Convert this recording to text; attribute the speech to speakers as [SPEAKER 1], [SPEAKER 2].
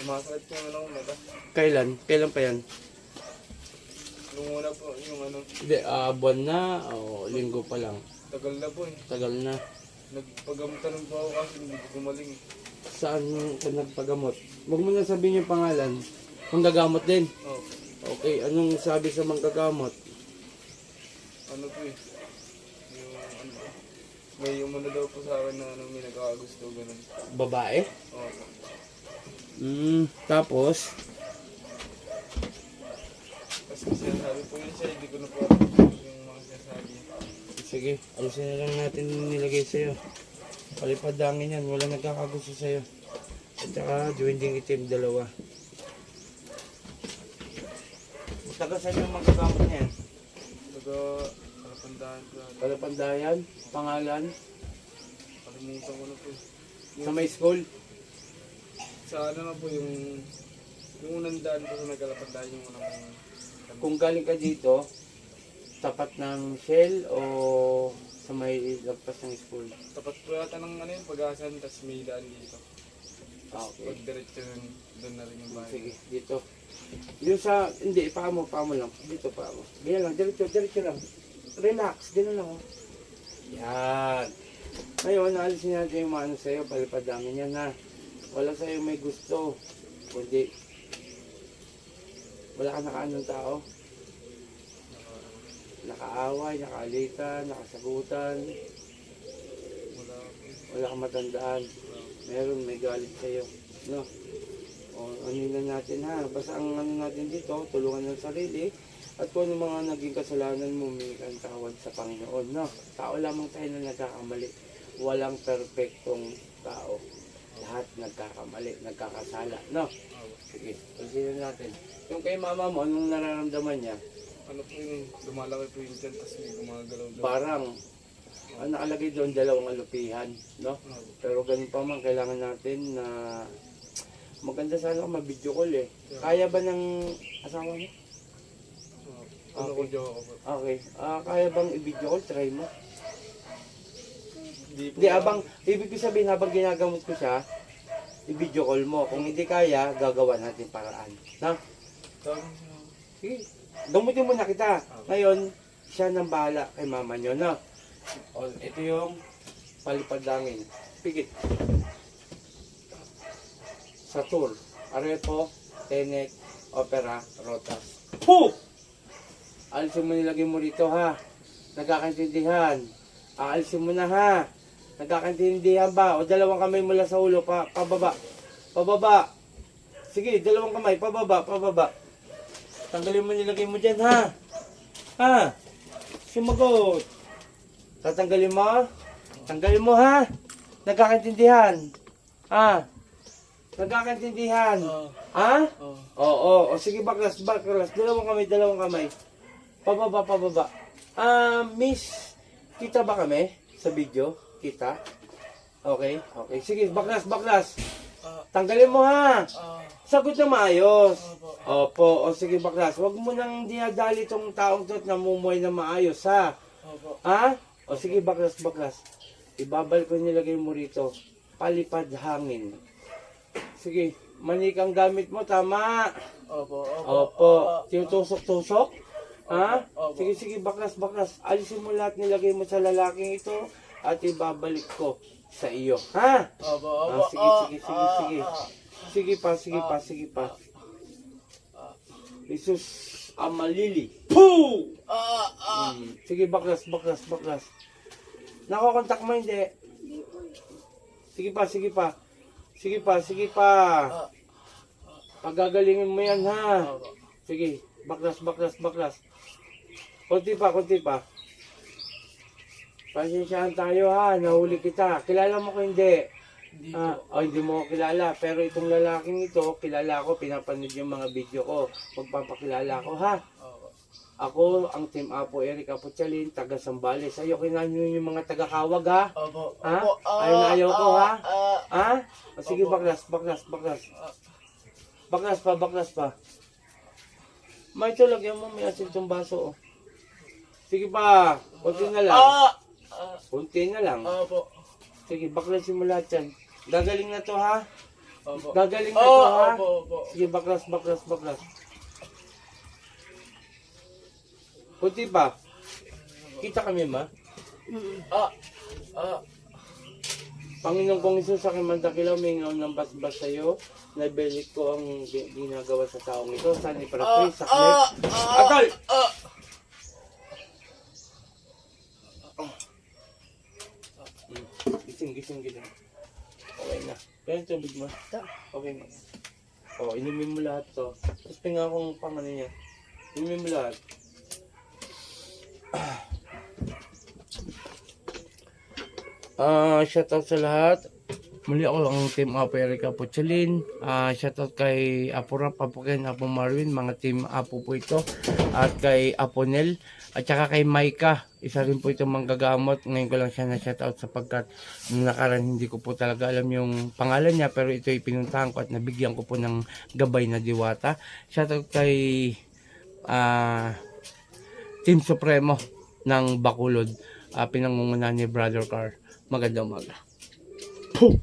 [SPEAKER 1] Sumasakit yung ano, mata.
[SPEAKER 2] Kailan? Kailan pa yan?
[SPEAKER 1] Nung una po, yung ano,
[SPEAKER 2] Hindi, ah, buwan na o linggo pa lang.
[SPEAKER 1] tagal na po eh.
[SPEAKER 2] Tagal na.
[SPEAKER 1] Nagpagamutan po ako kasi hindi ko gumaling.
[SPEAKER 2] Saan ka nagpagamot? Huwag mo na sabihin yung pangalan. Manggagamot din.
[SPEAKER 1] Oh,
[SPEAKER 2] Okay, anong sabi sa manggagamot?
[SPEAKER 1] ano po eh. Yung ano po. May umano daw po sa akin na ano, may nagkakagusto, ganun.
[SPEAKER 2] Babae?
[SPEAKER 1] Oh,
[SPEAKER 2] Hmm, tapos?
[SPEAKER 1] tapos kasi sinasabi po yun siya, hindi ko na po alam yung mga sinasabi niya.
[SPEAKER 2] Sige, alisin na lang natin yung nilagay sa'yo. Palipadangin yan, wala nagkakagusto sa'yo. At saka, jointing itim, dalawa. Taga saan yung magkagamot niya?
[SPEAKER 1] Taga, kalapandaan ko.
[SPEAKER 2] Palapandayan, pangalan,
[SPEAKER 1] Kalimutan ko na po.
[SPEAKER 2] sa may school.
[SPEAKER 1] Sa ano na po yung, yung unang daan po sa nagkalapandaan yung unang
[SPEAKER 2] Kung galing ka dito, tapat ng Shell o sa may lagpas ng school?
[SPEAKER 1] Tapat po yata ng ano yung pag-asan, tapos may daan dito.
[SPEAKER 2] Ah,
[SPEAKER 1] Tapos
[SPEAKER 2] okay.
[SPEAKER 1] pag diretso nun, doon na rin yung bahay.
[SPEAKER 2] Sige, dito. Yung sa, hindi, paa mo, paa mo lang. Dito, paa mo. Ganyan lang, diretso, diretso lang. Relax, ganun. Oh. Yan. Ngayon, naalisin natin yung maano sa'yo, palipadangin yan ha. Wala sa'yo may gusto. Kundi, wala ka nakaanong tao. Nakaaway, nakaalitan, nakasagutan.
[SPEAKER 1] Wala
[SPEAKER 2] kang matandaan. Meron, may galit sa'yo. No? O, ano na natin ha. Basta ang ano natin dito, tulungan ng sarili. At kung ano mga naging kasalanan mo, may kang tawad sa Panginoon. No? Tao lamang tayo na nagkakamali. Walang perpektong tao. Lahat nagkakamali, nagkakasala. No? Sige, pagsinan natin. Yung kay mama mo, anong nararamdaman niya?
[SPEAKER 1] Ano po yung lumalaki po yung dyan, tapos may gumagalaw daw.
[SPEAKER 2] Parang, ang nakalagay doon, dalawang alupihan. No?
[SPEAKER 1] Ah,
[SPEAKER 2] Pero ganun pa man, kailangan natin na maganda sana kung mabidyo call eh. Kaya ba ng asawa mo?
[SPEAKER 1] Joke ako.
[SPEAKER 2] Okay. Ah, kaya bang i-video call? Try mo.
[SPEAKER 1] Hindi po.
[SPEAKER 2] Hindi, abang, ibig ko sabihin, habang ginagamot ko siya, i-video call mo. Kung hindi kaya, gagawa natin paraan. Na? Sige. Gamutin mo na kita. Ngayon, siya nang bahala kay mama nyo, no? O, ito yung palipadangin. Pigit. Satur, Arepo, Tenet, Opera, Rotas. Puh! Alisin mo nilagay mo rito, ha? Nagkakaintindihan. Aalisin mo na, ha? Nagkakaintindihan ba? O dalawang kamay mula sa ulo, pa, pababa. Pababa. Sige, dalawang kamay, pababa, pababa. Tanggalin mo nilagay mo dyan, ha? Ha? Sumagot. Tatanggalin mo? Tanggalin mo, ha? Nagkakaintindihan. Ha? Nagkakaintindihan.
[SPEAKER 1] Ah,
[SPEAKER 2] Ha?
[SPEAKER 1] oh.
[SPEAKER 2] Oo, oo. O, sige, baklas, baklas. Dalawang kamay, dalawang kamay. Pababa, pababa. Ah, miss, kita ba kami sa video? Kita? Okay, okay. Sige, baklas, baklas.
[SPEAKER 1] Ah,
[SPEAKER 2] Tanggalin mo, ha?
[SPEAKER 1] ah,
[SPEAKER 2] Sagot na maayos.
[SPEAKER 1] opo.
[SPEAKER 2] O sige baklas, wag mo nang dinadali tong taong to na mumuhay na maayos, ha? Ha? O sige baklas, baklas. Ibabal ko nilagay mo rito. Palipad hangin. Sige, manikang gamit mo, tama.
[SPEAKER 1] Opo, opo.
[SPEAKER 2] Opo, tinutusok-tusok. Ha?
[SPEAKER 1] Opo.
[SPEAKER 2] Sige, sige, baklas, baklas. Alisin mo lahat nilagay mo sa lalaking ito at ibabalik ko sa iyo. Ha?
[SPEAKER 1] Opo,
[SPEAKER 2] Ah,
[SPEAKER 1] opo.
[SPEAKER 2] sige, sige, sige, sige. Sige pa, sige pa, sige pa. Jesus Amalili. Poo!
[SPEAKER 1] Ah, ah.
[SPEAKER 2] Hmm. Sige, baklas, baklas, baklas. Nakokontak mo hindi? Sige pa, sige pa. Sige pa, sige pa. Pagagalingin mo yan ha. Sige, baklas, baklas, baklas. Kunti pa, kunti pa. Pasensyahan tayo ha, nahuli kita. Kilala mo ko hindi?
[SPEAKER 1] Hindi
[SPEAKER 2] Ah, oh, hindi mo ko kilala. Pero itong lalaking ito, kilala ko, pinapanood yung mga video ko. Magpapakilala ko ha. Ako, ang Team Apo Eric Apochalin, taga Sambales. Ayaw kinanyo yung mga taga Kawag ha.
[SPEAKER 1] Opo.
[SPEAKER 2] Ha?
[SPEAKER 1] Opo. Ah,
[SPEAKER 2] Ayaw na ayaw ko, ha?
[SPEAKER 1] ah,
[SPEAKER 2] Ha? O, sige,
[SPEAKER 1] Opo.
[SPEAKER 2] baklas, baklas, baklas.
[SPEAKER 1] ah.
[SPEAKER 2] Baklas pa, baklas pa. May ito, lagyan mo, may asin itong baso. Oh. Sige pa, kunti na lang.
[SPEAKER 1] Ah, ah,
[SPEAKER 2] Kunti na lang.
[SPEAKER 1] opo.
[SPEAKER 2] Sige, baklasin mo lahat yan. Gagaling na to ha.
[SPEAKER 1] Opo.
[SPEAKER 2] Gagaling na
[SPEAKER 1] Oo,
[SPEAKER 2] ito ha.
[SPEAKER 1] opo, opo.
[SPEAKER 2] Sige, baklas, baklas, baklas. Kunti pa. Kita kami ma.
[SPEAKER 1] Ah, ah,
[SPEAKER 2] Panginoong kong Isus, sa aking mandakilaw, may ngaw ng basbas sa iyo. Nabalik ko ang gi- ginagawa sa taong ito. Saan para
[SPEAKER 1] ah,
[SPEAKER 2] sa
[SPEAKER 1] ah,
[SPEAKER 2] saklit.
[SPEAKER 1] ah,
[SPEAKER 2] Atol!
[SPEAKER 1] ah.
[SPEAKER 2] Gising, gising, gising. Okay na. Kaya yung tubig mo. Okay na. O, inumin mo lahat to. Tapos pinga akong pangano niya. Inumin mo lahat. Ah, shoutout sa lahat. Muli ako ang team Apo Erika Puchalin. Ah, shoutout kay Apo Rap, Apo Ken, Apo Marvin, mga team Apo po ito. At kay Apo Nel. At saka kay Maika. Isa rin po itong manggagamot. Ngayon ko lang siya na shoutout sapagkat nung nakaraan hindi ko po talaga alam yung pangalan niya. Pero ito pinuntahan ko at nabigyan ko po ng gabay na diwata. Shoutout kay ah, Team Supremo ng Bakulod. Ah, pinangungunahan ni Brother Car. Magandang umaga. Puh!